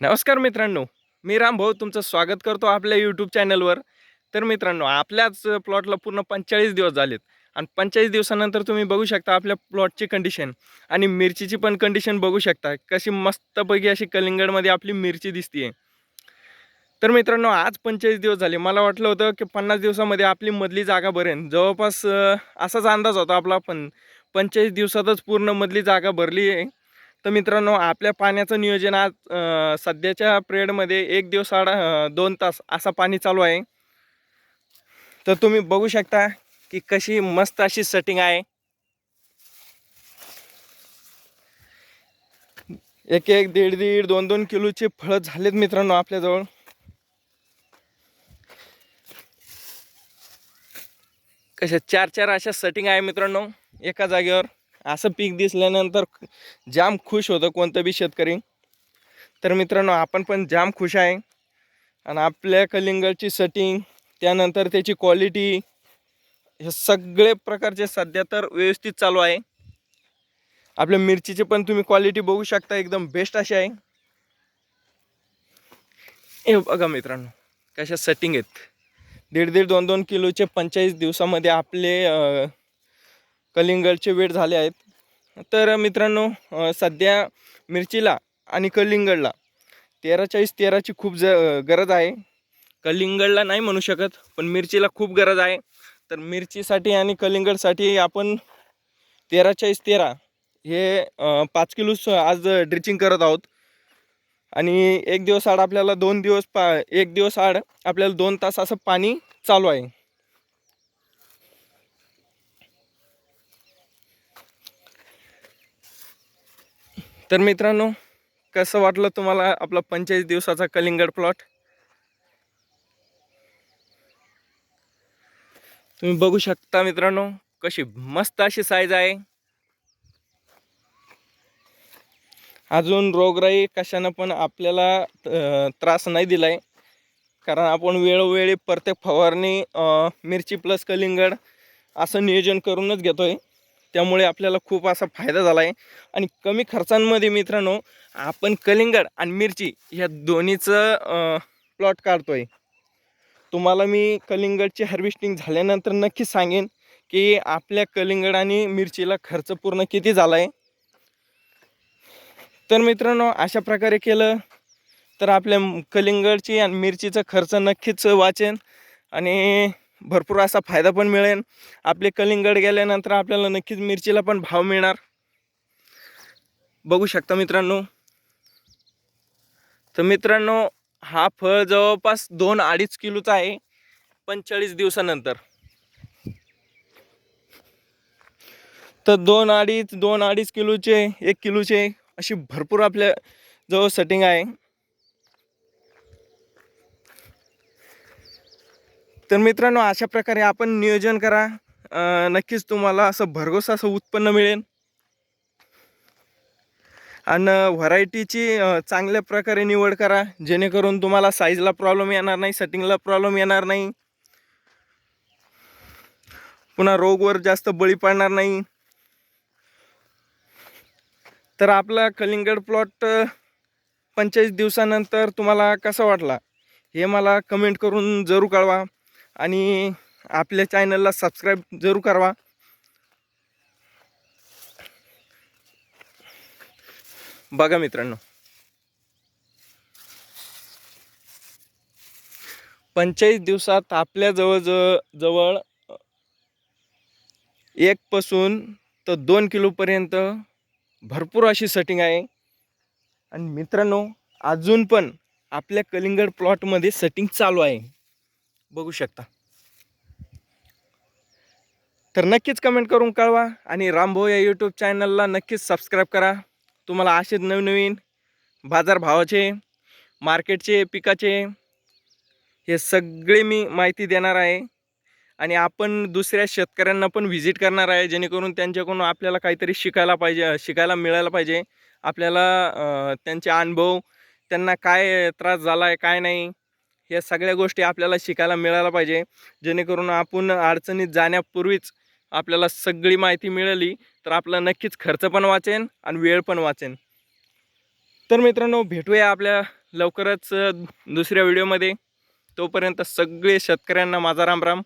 नमस्कार मित्रांनो मी रामभाऊ तुमचं स्वागत करतो आपल्या यूट्यूब चॅनलवर. तर मित्रांनो आपल्याच प्लॉटला पूर्ण पंचेचाळीस दिवस झालेत आणि पंचेचाळीस दिवसानंतर तुम्ही बघू शकता आपल्या प्लॉटची कंडिशन आणि मिरचीची पण कंडिशन बघू शकता. कशी मस्तपैकी अशी कलिंगडमध्ये आपली मिरची दिसते तर मित्रांनो आज पंचेचाळीस दिवस झाले. मला वाटलं होतं की पन्नास दिवसामध्ये आपली मधली जागा भरेन जवळपास असाच अंदाज होता आपला पण पंचेचाळीस दिवसातच पूर्ण मधली जागा भरली आहे. तर मित्रांनो आपल्या पाण्याचं नियोजन आज सध्याच्या पिरियडमध्ये एक दिवस आड दोन तास असा पाणी चालू आहे. तर तुम्ही बघू शकता की कशी मस्त अशी सेटिंग आहे. एक एक दीड दीड दोन दोन किलोचे फळं झालेत मित्रांनो आपल्याजवळ. कशा चार चार अशा सेटिंग आहे मित्रांनो एका जागेवर. असं पीक दिसल्यानंतर जाम खुश होतं कोणतं बी शेतकरी. तर मित्रांनो आपण पण जाम खुश आहे. आणि आपल्या कलिंगडची सेटिंग त्यानंतर त्याची क्वालिटी हे सगळे प्रकारचे सध्या तर व्यवस्थित चालू आहे. आपल्या मिरचीची पण तुम्ही क्वालिटी बघू शकता एकदम बेस्ट अशी आहे. हे बघा मित्रांनो कशा सेटिंग आहेत. दीड दीड दोन दोन किलोचे पंचेचाळीस दिवसामध्ये आपले कलिंगडचे वेट झाले आहेत. तर मित्रांनो सध्या मिरचीला आणि कलिंगडला तेरा चाळीस तेराची खूप ज गरज आहे. कलिंगडला नाही म्हणू शकत पण मिरचीला खूप गरज आहे. तर मिरचीसाठी आणि कलिंगडसाठी आपण तेरा चाळीस तेरा हे पाच किलो स- आज ड्रिचिंग करत आहोत. आणि एक दिवस आड आपल्याला दोन दिवस पा एक दिवस आड आपल्याला दोन तास असं पाणी चालू आहे. तर मित्रांनो कसं वाटलं तुम्हाला आपला पंचेचाळीस दिवसाचा कलिंगड प्लॉट तुम्ही बघू शकता मित्रांनो कशी मस्त अशी साईज आहे. अजून रोगराई कशानं पण आपल्याला त्रास नाही दिलाय. कारण आपण वेळोवेळी प्रत्येक फवारणी मिरची प्लस कलिंगड असं नियोजन करूनच घेतोय. त्यामुळे आपल्याला खूप असा फायदा झाला आहे आणि कमी खर्चांमध्ये मित्रांनो आपण कलिंगड आणि मिरची ह्या दोन्हीचं प्लॉट काढतो आहे तुम्हाला मी कलिंगडची हार्वेस्टिंग झाल्यानंतर नक्कीच सांगेन की आपल्या कलिंगड आणि मिरचीला खर्च पूर्ण किती झाला आहे तर मित्रांनो अशा प्रकारे केलं तर आपल्या कलिंगडची आणि मिरचीचा खर्च नक्कीच वाचेन. आणि भरपूर असा फायदा पण मिळेल. आपले कलिंगड गेल्यानंतर आपल्याला नक्कीच मिरचीला पण भाव मिळणार. बघू शकता मित्रांनो. तर मित्रांनो हा फळ जवळपास दोन अडीच किलोचा आहे पंचेचाळीस दिवसानंतर. तर दोन अडीच दोन अडीच किलोचे एक किलोचे अशी भरपूर आपल्या जवळ सेटिंग आहे. तर मित्रांनो अशा प्रकारे आपण नियोजन करा. नक्कीच तुम्हाला असं भरघोस असं उत्पन्न मिळेल. आणि व्हरायटीची चांगल्या प्रकारे निवड करा. जेणेकरून तुम्हाला साईजला प्रॉब्लेम येणार नाही सेटिंगला प्रॉब्लेम येणार नाही. पुन्हा रोगवर जास्त बळी पडणार नाही. तर आपला कलिंगड प्लॉट पंचेचाळीस दिवसानंतर तुम्हाला कसा वाटला? हे मला कमेंट करून जरूर कळवा. आणि आपल्या चॅनलला सबस्क्राईब जरूर करवा बघा मित्रांनो. पंचेचाळीस दिवसात आपल्या जवळ जवळ एकपासून तर दोन किलोपर्यंत भरपूर अशी सेटिंग आहे. आणि मित्रांनो अजून पण आपल्या कलिंगड प्लॉटमध्ये सेटिंग चालू आहे. बघू शकता. तर नक्कीच कमेंट करून कळवा आणि रामभाऊ या यूट्यूब चॅनलला नक्कीच सबस्क्राईब करा. तुम्हाला असेच नवनवीन बाजारभावाचे मार्केटचे पिकाचे हे सगळे मी माहिती देणार आहे. आणि आपण दुसऱ्या शेतकऱ्यांना पण व्हिजिट करणार आहे जेणेकरून त्यांच्याकडून आपल्याला काहीतरी शिकायला पाहिजे शिकायला मिळायला पाहिजे. आपल्याला त्यांचे अनुभव त्यांना काय त्रास झाला आहे काय नाही या सगळ्या गोष्टी आपल्याला शिकायला मिळायला पाहिजे. जेणेकरून आपण अडचणीत जाण्यापूर्वीच आपल्याला सगळी माहिती मिळाली तर आपला नक्कीच खर्च पण वाचेन आणि वेळ पण वाचेन. तर मित्रांनो भेटूया आपल्या लवकरच दुसऱ्या व्हिडिओमध्ये. तोपर्यंत सगळे शेतकऱ्यांना माझा रामराम.